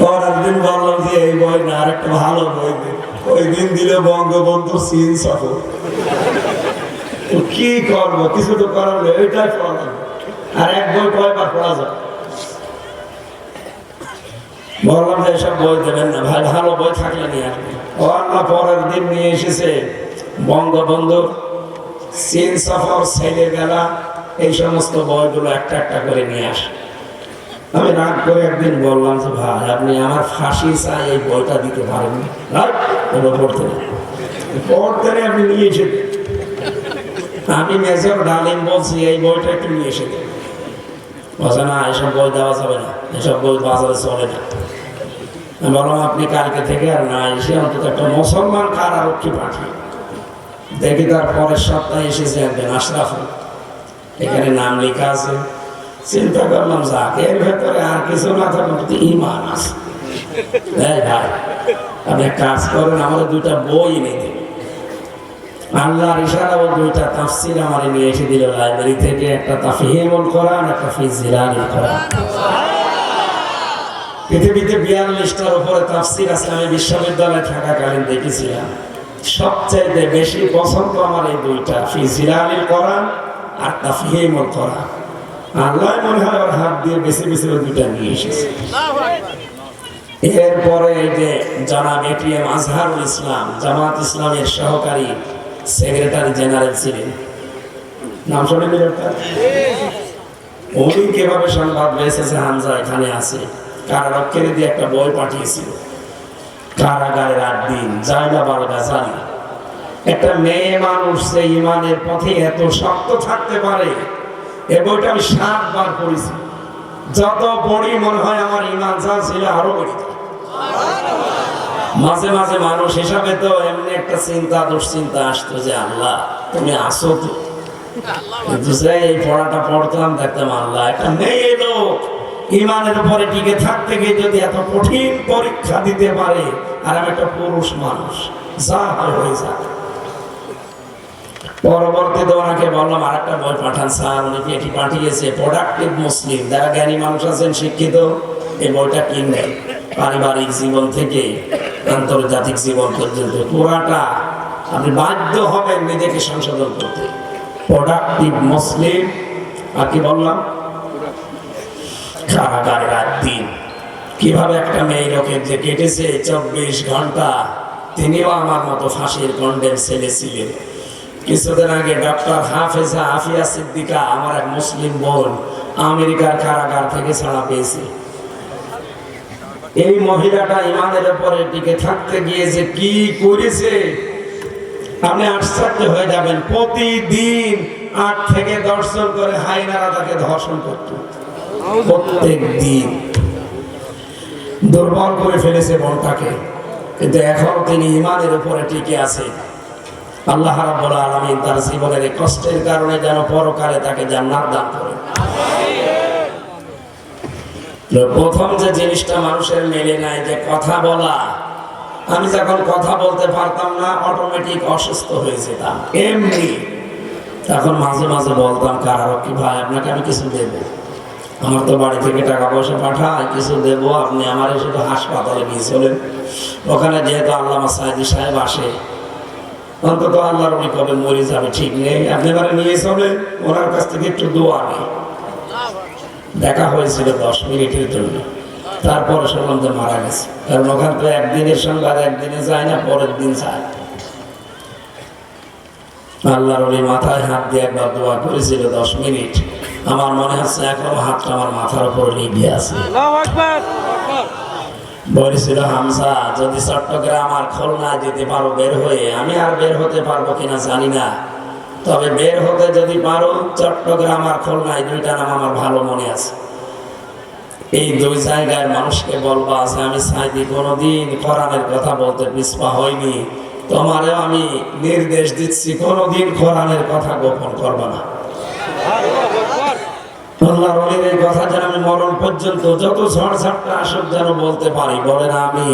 পরের দিন বললাম যে এই বই না ভালো বই ওই দিন দিল বঙ্গবন্ধু সিন তো কি করব? কিছু তো করার নেই ওইটাই আর এক বই কয়বার পড়া যায়? বললাম যে এসব বই দেবেন না, ভাই, ভালো বই থাকলে নিয়ে আসবে ও আল্লাহ পরের দিন নিয়ে এসেছে বঙ্গবন্ধু সিন সফর ছেলে বেলা এই সমস্ত বইগুলো একটা একটা করে নিয়ে আসে। আমি রাগ করে একদিন বললাম যে ভাই আপনি আমার ফাঁসি চাই এই বইটা দিতে পারেন রাগ, পড়তে পড়তে আপনি নিয়ে আমি মেজর ডালিম বলছি এই বইটা একটু নিয়ে এসে বলছে না এসব বই দেওয়া যাবে না। এসব বই বাজারে চলে না। বললাম আপনি কালকে থেকে আর না এসে অন্তত একটা মুসলমান কারারক্ষী পাঠিয়ে দেখি তার পরের সপ্তাহে এসেছে একজন আশরাফুল। এখানে নাম লেখা আছে চিন্তা করলাম, যাক এর ভেতরে আর কিছু না থাকুন তো ইমান আছে। ভাই, আপনি কাজ করেন, আমাদের দুইটা বই এনে দিন। আল্লাহর ইশারা দুইটা আমার এসে দিল লাইব্রেরি থেকে, একটা একটা পৃথিবীতে বিয়াল্লিশটার উপরে তাফসির আছে, আমি বিশ্ববিদ্যালয়ে থাকাকালীন দেখেছিলাম। সবচাইতে বেশি পছন্দ আমার এই দুইটা ফিজিলানুল কোরআন আর তাফহিমুল কোরআন। আল্লাহ মনে হয় ওর হাত দিয়ে বেশি বেশি ওই নিয়ে এসেছে। এরপরে যে জনাব এটিএম আজহারুল ইসলাম, জামাত ইসলামের সহকারী সেক্রেটারি জেনারেল ছিলেন। নাম শুনে উনি কীভাবে সংবাদ পেয়েছে হামজা এখানে আছে? কারারক্ষের দিয়ে একটা বই পাঠিয়েছিল। কারাগারের আট দিন, জায়গা বারোটা জানি একটা মেয়ে মানুষ সে ইমানের পথে এত শক্ত থাকতে পারে বইটা আমি সাতবার পড়েছি। যত পড়ি মনে হয় আমার ইমান ছিল আরও মাঝে মাঝে মানুষ হিসাবে তো এমনি একটা চিন্তা, দুশ্চিন্তা আসতো যে, আল্লাহ, তুমি আসো তো। কিন্তু এই পড়াটা পড়তাম, দেখতাম, আল্লাহ, একটা মেয়ে লোক ইমানের উপরে টিকে থাকতে গিয়ে যদি এত কঠিন পরীক্ষা দিতে পারে, আর আমি একটা পুরুষ মানুষ, যা হয় হয়ে যাক। পরবর্তীতে ওনাকে বললাম আর একটা বই পাঠান স্যার, উনি এটি পাঠিয়েছে? প্রোডাক্টিভ মুসলিম যারা জ্ঞানী মানুষ আছেন, শিক্ষিত, এই বইটা কিনবেন পারিবারিক জীবন থেকে আন্তর্জাতিক জীবন পর্যন্ত। পুরাটা আপনি বাধ্য হবেন নিজেকে সংশোধন করতে। প্রোডাক্টিভ মুসলিম আর কি বললাম? কারাগারে রাত দিন। কীভাবে একটা মেয়ে লোকের যে কেটেছে, চব্বিশ ঘণ্টা তিনিও আমার মতো ফাঁসির কন্ডেম ছেলে ছিলেন। কিছুদিন আগে ডক্টর হাফেজা আফিয়া সিদ্দিকা আমার এক মুসলিম বোন আমেরিকার কারাগার থেকে ছাড়া পেয়েছে। এই মহিলাটা ইমানের উপরে টিকে থাকতে গিয়ে যে কি করেছে, আপনি আশ্চর্য হয়ে যাবেন। প্রতিদিন আট থেকে দর্শন করে হাইনারা তাকে ধর্ষণ করত। প্রত্যেক দিন দুর্বল করে ফেলেছে মনটাকে কিন্তু এখন তিনি ইমানের উপরে টিকে আছে। আল্লাহ রাব্বুল আলামিন তার জীবনের এই কষ্টের কারণে যেন পরকালে তাকে জান্নাত দান করেন প্রথম যে জিনিসটা মানুষের মেলে নাই যে কথা বলা, আমি যখন কথা বলতে পারতাম না অটোমেটিক অসুস্থ হয়ে যেতাম। এমনি তখন মাঝে মাঝে বলতাম কারারক্ষী ভাই, আপনাকে আমি কিছু দেব? আমার তো বাড়ি থেকে টাকা পয়সা পাঠায়, কিছু দেব, আপনি আমার শুধু হাসপাতালে নিয়ে চলেন। ওখানে যেহেতু আল্লামা সাহেদি সাহেব আসে অন্তত আল্লাহর উনি কবে মরে যাবে, ঠিক নেই। আপনি এবারে নিয়ে চলেন, ওনার কাছ থেকে একটু দোয়া নেই। দেখা হয়েছিল দশ মিনিটের জন্য। তারপরে যে মারা গেছে। কারণ ওখান তো একদিনের সংবাদ, একদিনে যায় না, পরের দিন যায়। আল্লাহর ওই মাথায় হাত দিয়ে একবার দোয়া করেছিল দশ মিনিট। আমার মনে হচ্ছে এখনও হাতটা আমার মাথার উপরে লিখে আছে। বলেছিল হামসা যদি চট্টগ্রাম আর খুলনা যেতে পারো বের হয়ে, আমি আর বের হতে পারব কিনা জানি না। তবে বের হতে যদি পারো, চট্টগ্রাম আর খুলনায় দুইটা নাম আমার ভালো মনে আছে। এই দুই জায়গায় মানুষকে বলব আছে আমি সাইদি কোনোদিন কোরআনের কথা বলতে পিছপা হয়নি তোমারেও আমি নির্দেশ দিচ্ছি, কোনোদিন কোরআনের কথা গোপন করব না। কথা যেন আমি মরণ পর্যন্ত যত ঝড় ঝাপটা আসুক যেন বলতে পারি। বলেন আমি